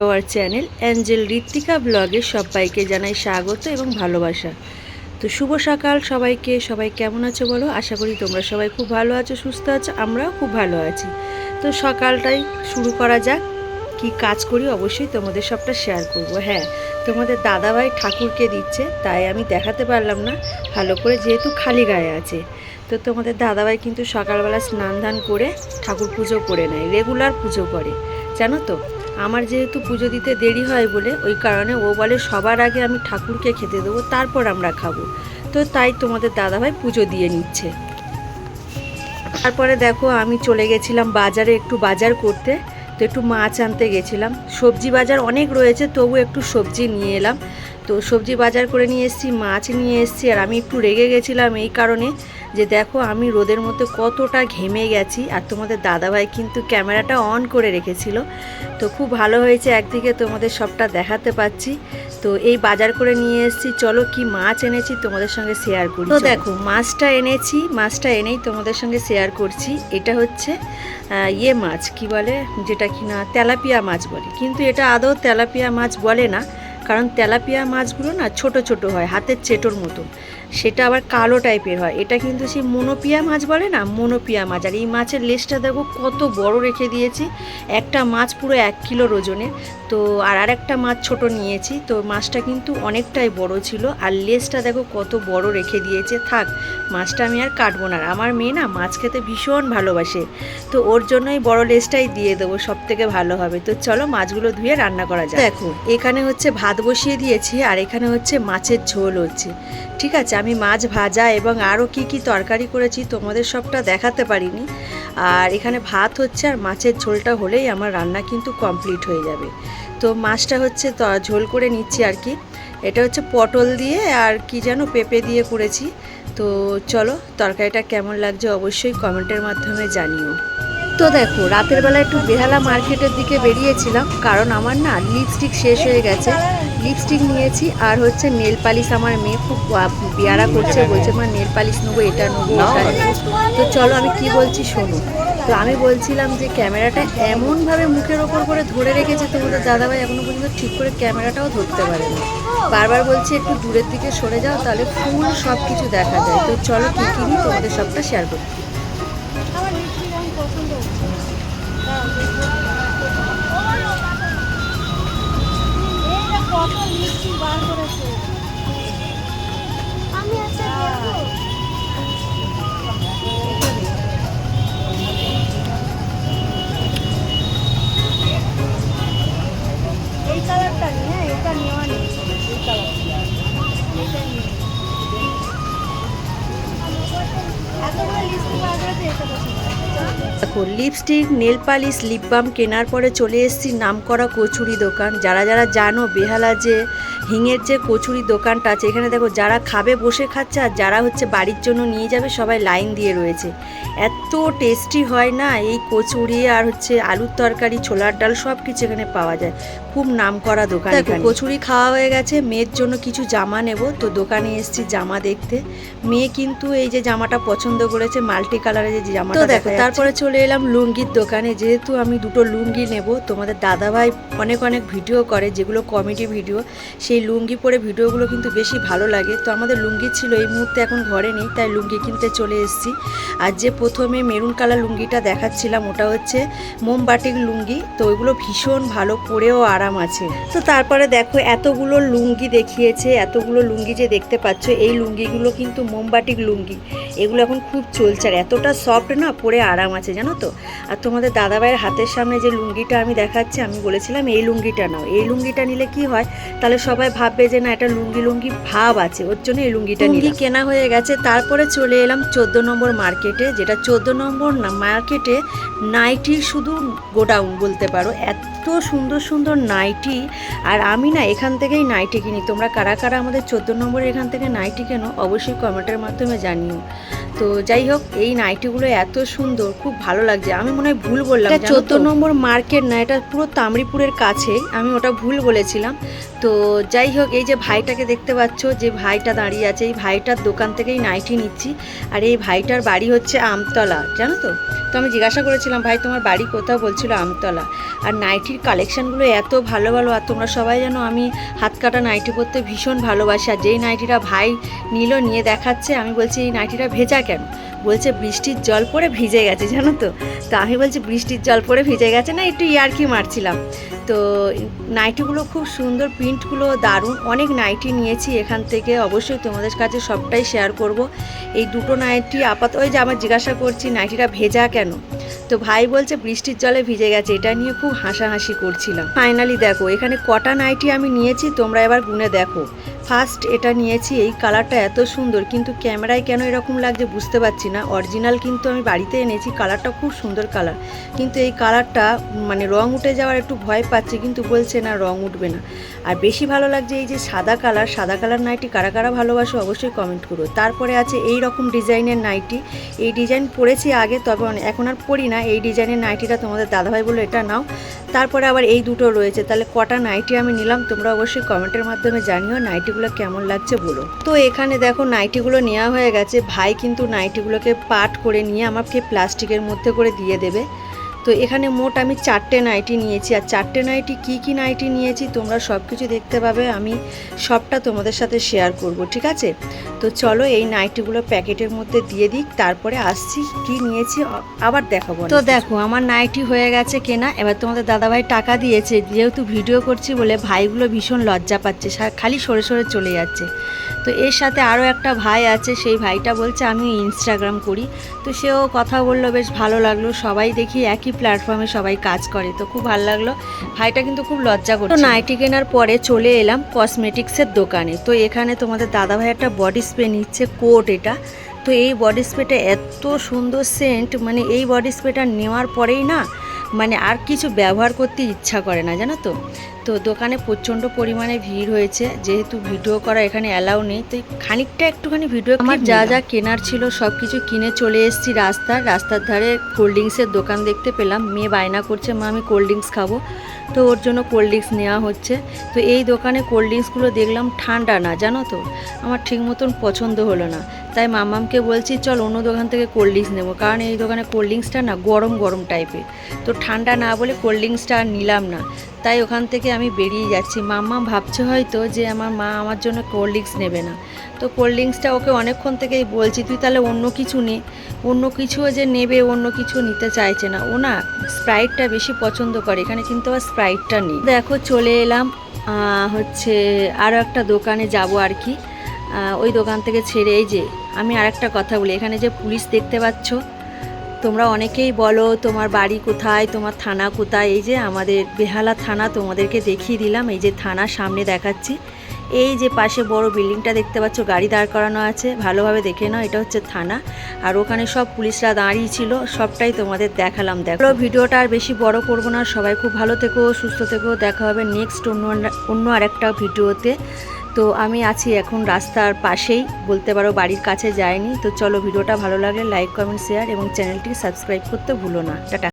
Our channel Angel Ritwika ব্লগে সবাইকে জানাই স্বাগত এবং ভালোবাসা। তো শুভ সকাল সবাইকে, সবাই কেমন আছো বলো? আশা করি তোমরা সবাই খুব ভালো আছো, সুস্থ আছো, আমরাও খুব ভালো আছি। তো সকালটাই শুরু করা যাক, কি কাজ করি অবশ্যই তোমাদের সবটা শেয়ার করব। হ্যাঁ তোমাদের দাদাভাই ঠাকুরকে দিচ্ছে, তাই আমি দেখাতে পারলাম না, ভালো করে যেহেতু খালি গায়ে আছে। তো তোমাদের দাদাভাই কিন্তু সকালবেলা স্নান ধান করে ঠাকুর পুজো করে নেয় রেগুলার পুজো করে, জানো তো? আমার যেহেতু পুজো দিতে দেরি হয় বলে, ওই কারণে ও বলে, সবার আগে আমি ঠাকুরকে খেতে দেবো, তারপর আমরা খাব। তো তাই তোমাদের দাদাভাই পুজো দিয়ে নিচ্ছে। তারপরে দেখো, আমি চলে গেছিলাম বাজারে একটু বাজার করতে, তো একটু মাছ আনতে গেছিলাম। সবজি বাজার অনেক রয়েছে, তবু একটু সবজি নিয়ে এলাম। তো সবজি বাজার করে নিয়ে এসেছি মাছ নিয়ে এসেছি আর আমি একটু রেগে গেছিলাম এই কারণে যে দেখো আমি রোদের মধ্যে কতটা ঘেমে গেছি। আর তোমাদের দাদাভাই কিন্তু ক্যামেরাটা অন করে রেখেছিল। তো খুব ভালো হয়েছে একদিকে তোমাদের সবটা দেখাতে পাচ্ছি। তো এই বাজার করে নিয়ে এসেছি চলো কি মাছ এনেছি তোমাদের সঙ্গে শেয়ার করি। তো দেখো মাছটা এনেছি মাছটা এনেই তোমাদের সঙ্গে শেয়ার করছি। এটা হচ্ছে ইয়ে মাছ কি বলে যেটা কিনা তেলাপিয়া মাছ বলে। কিন্তু এটা আদৌ তেলাপিয়া মাছ বলে না। কারণ তেলাপিয়া মাছগুলো না ছোট ছোট হয়, হাতের চেটোর মতো। সেটা আবার কালো টাইপের হয়। এটা কিন্তু সেই মনোপিয়া মাছ বলে না? মনোপিয়া মাছ। আর এই মাছের লেজটা দেখো কত বড় রেখে দিয়েছি। একটা মাছ পুরো এক কিলো ওজনের। তো আর আর একটা মাছ ছোট নিয়েছি। তো মাছটা কিন্তু অনেকটাই বড় ছিল। আর লেজটা দেখো কত বড় রেখে দিয়েছে। থাক, মাছটা আমি আর কাটবো না। আমার মেয়ে না মাছ খেতে ভীষণ ভালোবাসে। তো ওর জন্যই বড় লেজটাই দিয়ে দেবো সব থেকে ভালো হবে। তো চলো মাছগুলো ধুয়ে রান্না করা যায় দেখো, এখানে হচ্ছে ভাত বসিয়ে দিয়েছি আর এখানে হচ্ছে মাছের ঝোল হচ্ছে। ঠিক আছে, আমি মাছ ভাজা এবং আরও কি কি তরকারি করেছি তোমাদের সবটা দেখাতে পারিনি। আর এখানে ভাত হচ্ছে আর মাছের ঝোলটা হলেই আমার রান্না কিন্তু কমপ্লিট হয়ে যাবে। তো মাছটা হচ্ছে ঝোল করে নিচ্ছি আর কি। এটা হচ্ছে পটল দিয়ে আর কি যেন পেঁপে দিয়ে করেছি। তো চলো, তরকারিটা কেমন লাগছে অবশ্যই কমেন্টের মাধ্যমে জানিও। তো দেখো রাতের বেলা একটু বেহালা মার্কেটের দিকে বেরিয়েছিলাম কারণ আমার না লিপস্টিক শেষ হয়ে গেছে। লিপস্টিক নিয়েছি আর হচ্ছে নেল পালিশ আমার মেয়ে খুব পেয়ারা করছে বলছে মা নেল পালিশ নেব এটা নেব ওটা নেব। তো চলো আমি কি বলছি শোনো। তো আমি বলছিলাম যে ক্যামেরাটা এমনভাবে মুখের ওপর করে ধরে রেখেছে তোমাদের দাদাভাই এখনও পর্যন্ত ঠিক করে ক্যামেরাটাও ধরতে পারে না বারবার বলছি একটু দূরের দিকে সরে যাও তাহলে ফুল সব কিছু দেখা যায়। তো চলো কী কিনি তোমাদের সবটা শেয়ার করতে কত মিষ্টি বার করেছে। আমি একটা দেখো lipstick nail polish lip balm কেনার পরে চলে এসেছি নামকরা কচুরি দোকান। যারা যারা জানো বেহালা যে হিঙের যে কচুরি দোকানটা আছে এখানে দেখো যারা খাবে বসে খাচ্ছে আর যারা হচ্ছে বাড়ির জন্য নিয়ে যাবে সবাই লাইন দিয়ে রয়েছে। এত টেস্টি হয় না এই কচুরি আর হচ্ছে আলুর তরকারি ছোলার ডাল সব কিছু এখানে পাওয়া যায়। খুব নামকরা দোকান দেখো কচুরি খাওয়া হয়ে গেছে মেয়ের জন্য কিছু জামা নেব। তো দোকানে এসেছি জামা দেখতে। মেয়ে কিন্তু এই যে জামাটা পছন্দ করেছে মাল্টি কালারের যে জামাটা দেখো তারপরে চলে এলাম লুঙ্গির দোকানে। যেহেতু আমি দুটো লুঙ্গি নেব, তোমাদের দাদাভাই অনেক অনেক ভিডিও করে, যেগুলো কমেডি ভিডিও, সেই লুঙ্গি পরে ভিডিওগুলো কিন্তু বেশি ভালো লাগে। তো আমাদের লুঙ্গি ছিল, এই মুহূর্তে এখন ঘরে নেই, তাই লুঙ্গি কিনতে চলে এসেছি। আর যে প্রথমে মেরুন কালার লুঙ্গিটা দেখাচ্ছিলাম, ওটা হচ্ছে মোমবাটিক লুঙ্গি। তো ওইগুলো ভীষণ ভালো, পরেও আরাম আছে। তো তারপরে দেখো, এতগুলো লুঙ্গি দেখিয়েছে, এতগুলো লুঙ্গি যে দেখতে পাচ্ছ, এই লুঙ্গিগুলো কিন্তু মোমবাটিক লুঙ্গি। এগুলো এখন খুব চলছে, আর এতটা সফট না, পরে আরাম আছে। তো? আর তোমাদের দাদাভাইয়ের হাতের সামনে যে লুঙ্গিটা আমি দেখাচ্ছি আমি বলেছিলাম এই লুঙ্গিটা নাও। এই লুঙ্গিটা নিলে কি হয়? তাহলে সবাই ভাববে যে না এটা লুঙ্গি লুঙ্গি ভাব আছে ওর জন্য এই লুঙ্গিটা লুঙ্গি কেনা হয়ে গেছে তারপরে চলে এলাম চোদ্দ নম্বর মার্কেটে যেটা চোদ্দ নম্বর না মার্কেটে নাইটির শুধু গোডাউন বলতে পারো এত সুন্দর সুন্দর নাইটি। আর আমি না এখান থেকেই নাইটি কিনি তোমরা কারা কারা আমাদের চোদ্দ নম্বরের এখান থেকে নাইটি কেন অবশ্যই কমেন্টের মাধ্যমে জানিও। তো যাই হোক এই নাইটিগুলো এত সুন্দর খুব ভালো লাগছে। আমি মনে হয় ভুল বললাম এটা চোদ্দ নম্বর মার্কেট না এটা পুরো তামরিপুরের কাছে আমি ওটা ভুল বলেছিলাম। তো যাই হোক এই যে ভাইটাকে দেখতে পাচ্ছ যে ভাইটা দাঁড়িয়ে আছে এই ভাইটার দোকান থেকেই নাইটি নিচ্ছি। আর এই ভাইটার বাড়ি হচ্ছে আমতলা জানো তো? তো আমি জিজ্ঞাসা করেছিলাম ভাই তোমার বাড়ি কোথাও? বলছিল আমতলা। আর নাইটির কালেকশানগুলো এত ভালো ভালো আর তোমরা সবাই জানো আমি হাত কাটা নাইটি পরতে ভীষণ ভালোবাসি। আর যেই নাইটিটা ভাই নিল নিয়ে দেখাচ্ছে আমি বলছি এই নাইটিটা ভেজা কেন? বলছে বৃষ্টির জল পড়ে ভিজে গেছে, জানো তো? তো আমি বলছি, বৃষ্টির জল পড়ে ভিজে গেছে না? একটু ইয়ারকি মারছিলাম। তো নাইটিগুলো খুব সুন্দর, প্রিন্টগুলো দারুণ। অনেক নাইটি নিয়েছি এখান থেকে। অবশ্যই তোমাদের কাছে সবটাই শেয়ার করব। এই দুটো নাইটি আপাতত ওই যে আমার জিজ্ঞাসা করছি, নাইটিটা ভেজা কেন? তো ভাই বলছে, বৃষ্টির জলে ভিজে গেছে। এটা নিয়ে খুব হাসাহাসি করছিলাম। ফাইনালি দেখো, এখানে কটা নাইটি আমি নিয়েছি, তোমরা এবার গুনে দেখো। ফার্স্ট এটা নিয়েছি, এই কালারটা এত সুন্দর, কিন্তু ক্যামেরায় কেন এরকম লাগছে বুঝতে পারছি না। অরিজিনাল কিন্তু আমি বাড়িতে এনেছি কালারটা খুব সুন্দর কালার কিন্তু এই কালারটা মানে রং উঠে যাওয়ার একটু ভয় পাচ্ছি, কিন্তু বলছে না রং উঠবে না। আর বেশি ভালো লাগছে এই যে সাদা কালার সাদা কালার নাইটি কারা কারা ভালোবাসো অবশ্যই কমেন্ট করো। তারপরে আছে এই রকম ডিজাইনের নাইটি এই ডিজাইন পরেছি আগে, তবে এখন আর পরি না। এই ডিজাইনের নাইটিটা তোমাদের দাদাভাই বলল, এটা নাও। তারপরে আবার এই দুটো রয়েছে। তাহলে কটা নাইটি আমি নিলাম, তোমরা অবশ্যই কমেন্টের মাধ্যমে জানিও। নাইটিগুলো কেমন লাগছে বলো? তো এখানে দেখো নাইটিগুলো নেওয়া হয়ে গেছে। ভাই কিন্তু নাইটিগুলোকে পাট করে নিয়ে আমাকে প্লাস্টিকের মধ্যে করে দিয়ে দেবে। তো এখানে মোট আমি চারটে নাইটি নিয়েছি। আর চারটে নাইটি কি কি নাইটি নিয়েছি তোমরা সব কিছু দেখতে পাবে। আমি সবটা তোমাদের সাথে শেয়ার করব ঠিক আছে? তো চলো এই নাইটিগুলো প্যাকেটের মধ্যে দিয়ে দিক তারপরে আসছি কি নিয়েছি আবার দেখাবো তো দেখো আমার নাইটি হয়ে গেছে কেনা এবার তোমাদের দাদাভাই টাকা দিয়েছে যেহেতু ভিডিও করছি বলে ভাইগুলো ভীষণ লজ্জা পাচ্ছে খালি সরে সরে চলে যাচ্ছে। তো এর সাথে আরও একটা ভাই আছে সেই ভাইটা বলছে আমি ইনস্টাগ্রাম করি। তো সেও কথা বলল বেশ ভালো লাগল। সবাই দেখি একই প্ল্যাটফর্মে সবাই কাজ করে তো খুব ভালো লাগল। ভাইটা কিন্তু খুব লজ্জা করতো নাইটি কেনার পরে চলে এলাম কসমেটিক্সের দোকানে। তো এখানে তোমাদের দাদা ভাই একটা বডি স্প্রে নিচ্ছে কোট এটা। তো এই বডি স্প্রেটা এত সুন্দর সেন্ট মানে এই বডি স্প্রেটা নেওয়ার পরেই না মানে আর কিছু ব্যবহার করতে ইচ্ছা করে না জানো তো? তো দোকানে প্রচণ্ড পরিমাণে ভিড় হয়েছে যেহেতু ভিডিও করা এখানে অ্যালাউ নেই তো খানিকটা একটুখানি ভিডিও আমার যা যা কেনার ছিল সব কিছু কিনে চলে এসেছি রাস্তার রাস্তার ধারে কোল্ড ড্রিঙ্কসের দোকান দেখতে পেলাম মেয়ে বায়না করছে মা আমি কোল্ড ড্রিঙ্কস খাব। তো ওর জন্য কোল্ড ড্রিঙ্কস নেওয়া হচ্ছে। তো এই দোকানে কোল্ড ড্রিঙ্কসগুলো দেখলাম ঠান্ডা না জানো তো? আমার ঠিক মতন পছন্দ হলো না। তাই মামামকে বলছি চল অন্য দোকান থেকে কোল্ড ড্রিঙ্কস নেব। কারণ এই দোকানে কোল্ড ড্রিঙ্কসটা না গরম গরম টাইপের তো ঠান্ডা না বলে কোল্ড ড্রিঙ্কসটা আর নিলাম না। তাই ওখান থেকে আমি বেরিয়ে যাচ্ছি। মাম্মা ভাবছে হয়তো যে আমার মা আমার জন্য কোল্ড ড্রিঙ্কস নেবে না। তো কোল্ড ড্রিঙ্কসটা ওকে অনেকক্ষণ থেকেই বলছি, তুই তাহলে অন্য কিছু নে। অন্য কিছুও যে নেবে, অন্য কিছু নিতে চাইছে না। ও না স্প্রাইটটা বেশি পছন্দ করে, এখানে কিন্তু আবার স্প্রাইটটা নেই। দেখো, চলে এলাম হচ্ছে আরও একটা দোকানে যাব আর কি। ওই দোকান থেকে ছেড়ে এই যে আমি আর একটা কথা বলি। এখানে যে পুলিশ দেখতে পাচ্ছ তোমরা অনেকেই বলো, তোমার বাড়ি কোথায়? তোমার থানা কোথায়? এই যে আমাদের বেহালা থানা, তোমাদেরকে দেখিয়ে দিলাম। এই যে থানা, সামনে দেখাচ্ছি। এই যে পাশে বড় বিল্ডিংটা দেখতে পাচ্ছ, গাড়ি দাঁড় করানো আছে। ভালোভাবে দেখে নাও, এটা হচ্ছে থানা। আর ওখানে সব পুলিশরা দাঁড়িয়ে ছিল, সবটাই তোমাদের দেখালাম। দেখো ভিডিওটা আর বেশি বড় করব না। সবাই খুব ভালো থেকো, সুস্থ থেকো। দেখা হবে নেক্সট অন্য অন্য আরেকটা ভিডিওতে। তো আমি আছি এখন রাস্তার পাশেই। বলতে পারো বাড়ির কাছে যায়নি তো চলো ভিডিওটা ভালো লাগলে লাইক কমেন্ট শেয়ার এবং চ্যানেলটি সাবস্ক্রাইব করতে ভুলো না। টাটা।